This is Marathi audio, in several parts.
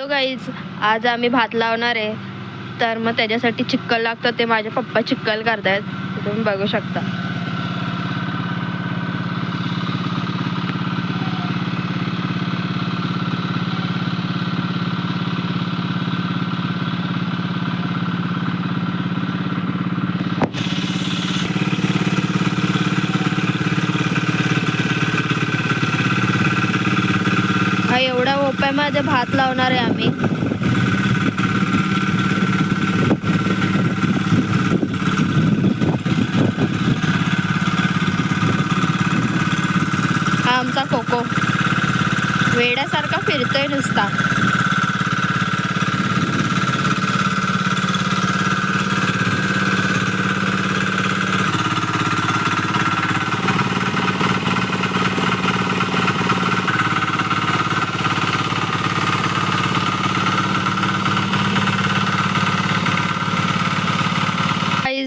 हॅलो गाईज आज आम्ही भात लावणार आहे. तर मग त्याच्यासाठी चिक्कल लागतं ते माझे पप्पा चिक्कल करतायत. तुम्ही बघू शकता. एवढ्या ओप्यामध्ये भात लावणार आहे आम्ही. हा आमचा कोको वेड्यासारखा फिरतोय नुसता.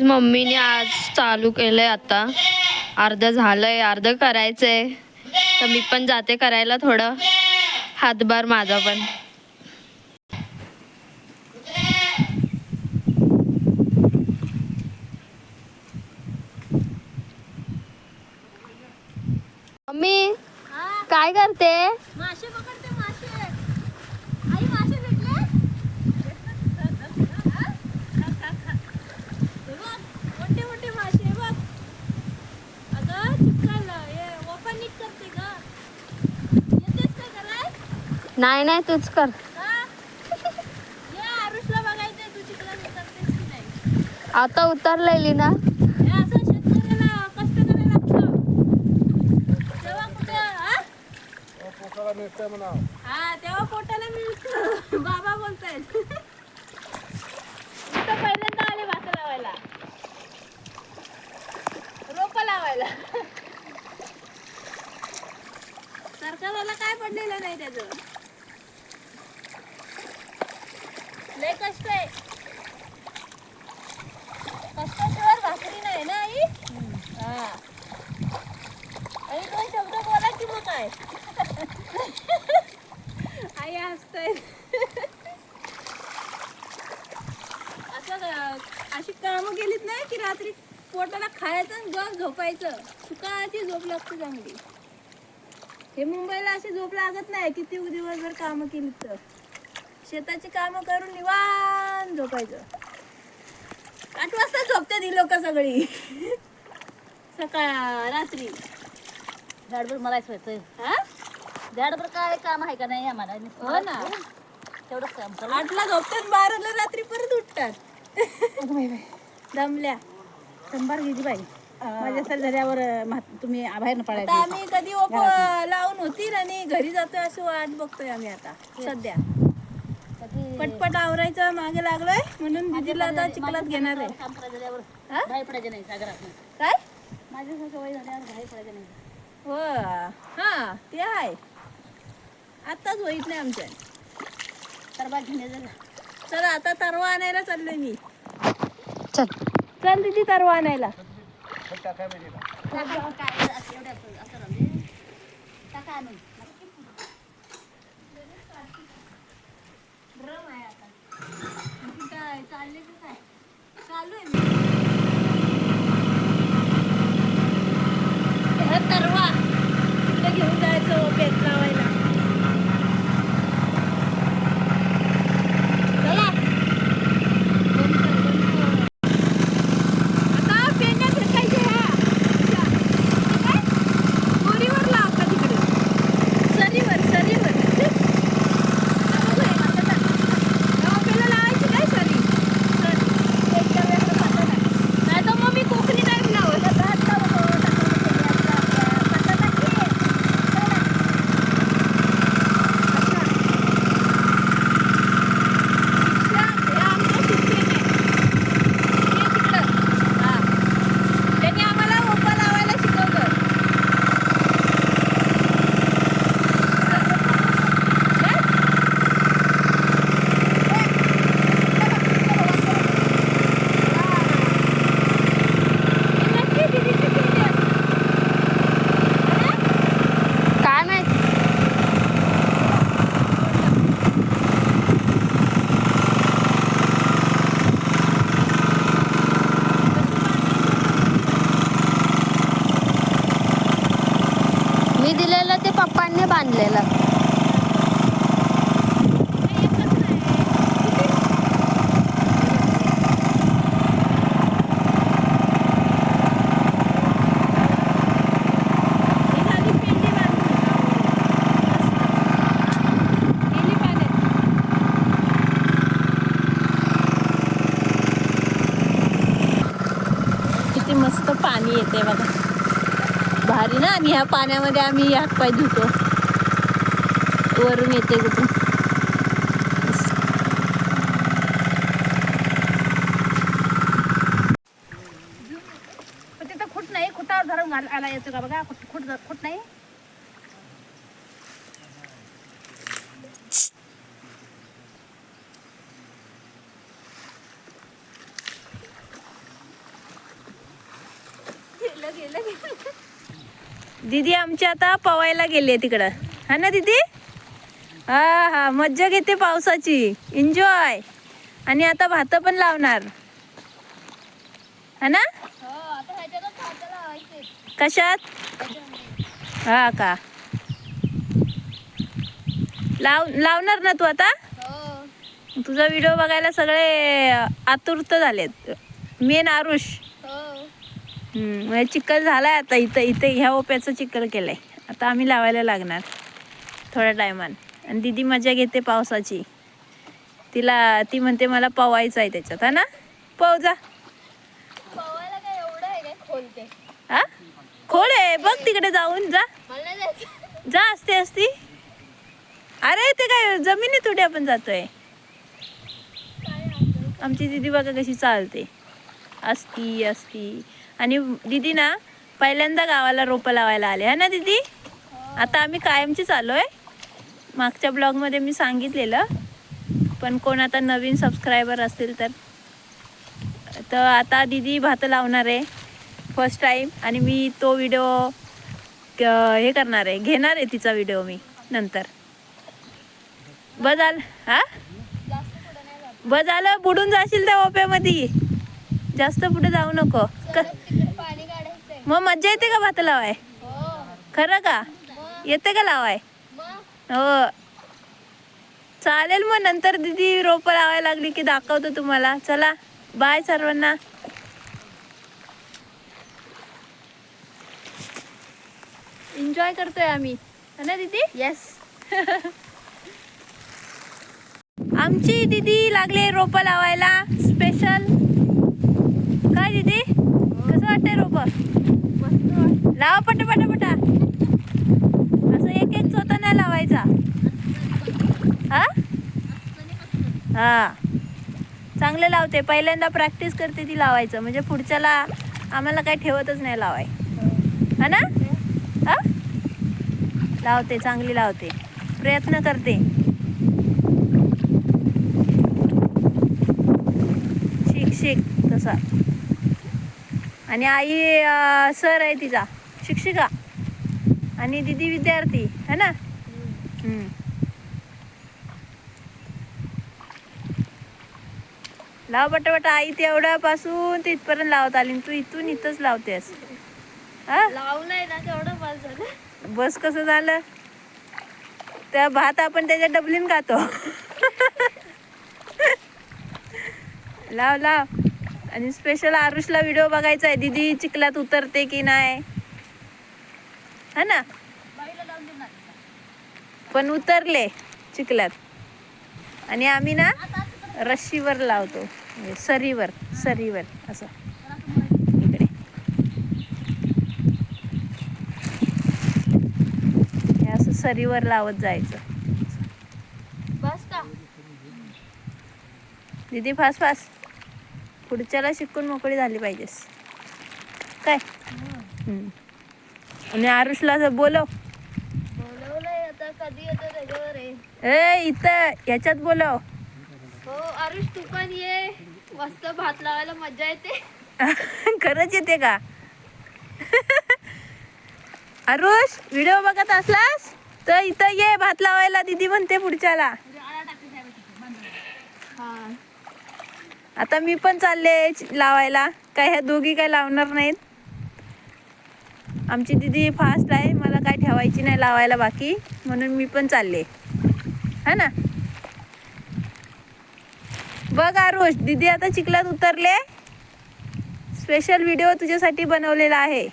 मम्मीने आज चालू केलंय आता. अर्ध झालंय अर्ध करायचंय. तर मी पण जाते करायला थोडं. हातभार माझा पण. मम्मी काय करते? नाही नाही तूच कर. बघायचंय आता उतरलेली ना. हे असं शेतकऱ्याला कष्ट करायला लागतं तेव्हा हा तेव्हा पोटाला मिळतं बाबा बोलतायत पहिल्यांदा आले भात लावायला रोप लावायला सरकारला काय पडलेलं नाही त्याचं. लय कष्ट आहे. कष्टाशिवाय भाकरी नाही ना आई? हा. दोन शब्द बोला की मग काय? आई हसतय. असं अशी कामं केलीत नाही की रात्री पोटाला खायचं गप झोपायचं? सुखाची झोप लागते चांगली. हे मुंबईला अशी झोप लागत नाही किती दिवसभर कामं केलीत तर. शेताची कामं करून निवांत झोपायचं. आठ वाजता झोपते ती लोक सगळी. सकाळ रात्री. झाडभर मला व्हायचंय हा? झाडभर काय काम आहे का नाही आम्हाला? हो ना. तेवढंच काम करू आठला झोपतात बाराला रात्री परत उठतात. दमल्या. शंभर गेली बाई. माझ्या सर झाल्यावर तुम्ही बाहेर आता पडायचं. आम्ही कधी ओप लावून होतील आणि घरी जातोय अशी वाट बघतोय आम्ही आता. सध्या. कधी पटपट आवरायचं मागे लागलोय म्हणून दिदीला आता चिखलात घेणार आहे. काम करायचं झाल्यावर हा? बाहेर पडायचं नाही सागरात. काय? माझ्या सवय झाल्यावर बाहेर पडायचं नाही. हो हा ते आहे. आताच होईत नाही आमच्या. चला आता तरवा आणायला चाललोय मी. चल. चल दिदी तरवा आणायला. काय असं एवढं असं असं राहू दे. टाका आणून. आता. चालले का चालू आहे हे तरवा तिकडे घेऊन जायचं पेट लावायला चला आता पेंड्या फेकायच्या ह्या काय? दोरीवर लाव का तिकडे सरीवर सरीवर आपल्याला लावायची काय सरी सर एकदा वेगळं खातं नाही आणलेला. किती मस्त पाणी येते बघा. भारी ना आणि ह्या पाण्यामध्ये आम्ही यात पाय धुतो. वरून येते कुठून तिथं खूट नाही खुटावर धरून घाल- आला येतो का बघा? खुट खुट खुट नाही? दीदी आमची आता पवायला गेली तिकडं. हा ना दीदी? हा हा मज्जा घेते पावसाची. एन्जॉय आणि आता भात पण लावणार. हा ना? कशात? हा का? लाव लावणार ना तू आता? तुझा व्हिडिओ बघायला सगळे आतुरत झालेत. मेन आरुष. हम्म, म्हणजे चिखल झालाय आता इथं इथे ह्या ओप्याचं चिखल केलंय. आता आम्ही लावायला लागणार. थोड्या टायमान आणि दीदी मजा घेते पावसाची. तिला ती म्हणते मला पवायचं आहे त्याच्यात हा ना? पव जा. हा? खोल आहे बघ तिकडे जाऊन जा. जा असते असती. अरे ते काय जमिनीत उड्या आपण जातोय. आमची दीदी बघा कशी चालते. असती असती. आणि दीदी ना पहिल्यांदा गावाला रोपं लावायला आले है ना दीदी? आता आम्ही कायमची चालू आहे. मागच्या ब्लॉगमध्ये मी सांगितलेलं पण कोण आता नवीन सबस्क्रायबर असतील तर. तर आता दीदी भात लावणार आहे फर्स्ट टाईम आणि मी तो व्हिडिओ हे करणार आहे घेणार आहे तिचा व्हिडिओ मी नंतर. बस झालं हा? बस झालं बुडून जाशील त्या ओप्यामध्ये. जास्त पुढे जाऊ नको. मग मज्जा येते का भात लावाय? हो. खरं का? येते का लावाय? हो. चालेल मग नंतर दीदी रोपं लावायला लागली की दाखवतो तुम्हाला. चला बाय सर्वांना. एन्जॉय करतोय आम्ही. है ना दीदी? येस आमची दीदी लागले रोप लावायला. स्पेशल काय दीदी? कसं वाटतंय रोप? लावा पटा पटा पटा असं एक एक चोथा नाही लावायचा हा हां. चांगले लावते. पहिल्यांदा प्रॅक्टिस करते ती लावायचं. म्हणजे पुढच्याला आम्हाला काही ठेवतच नाही लावाय. हा ना? हा? लावते चांगली लावते. प्रयत्न करते. शिक शिक तसा. आणि आई सर आहे तिचा. शिक्षिका. आणि दीदी विद्यार्थी. है ना? लाव पटापट आई तेवढ्यापासून तिथपर्यंत लावत आली. तू इथून इथंच लावतेस. हा? लावलंय ना तेवढं बस झालं. बस कसं झालं? त्या भात आपण त्याच्या डबलीन खातो. लाव लाव. आणि स्पेशल आरुषला व्हिडिओ बघायचा आहे. दीदी चिखलात उतरते की नाही? हा ना? पण उतरले चिखलात. आणि आम्ही ना रस्सीवर लावतो. म्हणजे सरीवर सरीवर असं. इकडे. हे असं सरीवर लावत जायचं. बस का? दीदी फास फास. पुढच्याला शिकून मोकळी झाली पाहिजेस. काय. आणि आरुषला असं बोलव. बोलवलंय आता कधी येतो त्याच्यावर ए इथं याच्यात बोलव. आरुष तू पण ये. मस्त भात लावायला मजा येते. खरंच येते का? आरुष व्हिडिओ बघत असलास? तर इथं ये भात लावायला. दीदी म्हणते पुढच्याला. हा. आता मी पण चालले लावायला. काय ह्या दोघी काय लावणार नाहीत? आमची दीदी फास्ट आहे. मला काय ठेवायची नाही लावायला बाकी. म्हणून मी पण चालले. हा ना? बघ आरुष दीदी आता चिखलात उतरले. स्पेशल व्हिडिओ तुझ्यासाठी बनवलेला आहे.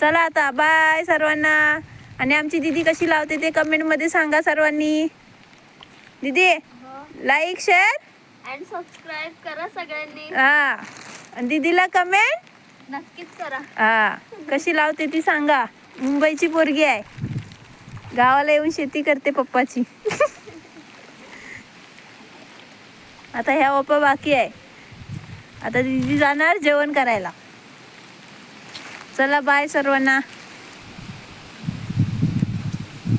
चला आता बाय सर्वांना. आणि आमची दीदी कशी लावते ते कमेंटमध्ये सांगा सर्वांनी. दीदी लाईक शेअर अँड सबस्क्राईब करा सगळ्यांनी. हा. आणि दीदीला कमेंट नक्कीच करा. हा. कशी लावते ती सांगा. मुंबईची पोरगी आहे. गावाला येऊन शेती करते पप्पाची. आता ह्या पप्पा बाकी आहे. आता दीदी जाणार जेवण करायला. चला बाय सर्वांना.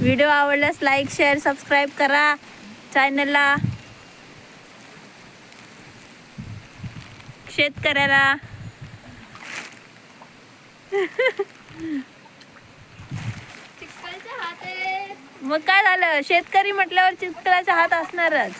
व्हिडिओ आवडल्यास लाईक शेअर सबस्क्राईब करा चॅनलला शेतकऱ्याला. चिकलचे मग काय झालं? शेतकरी म्हटल्यावर चिखलाचा हात असणारच.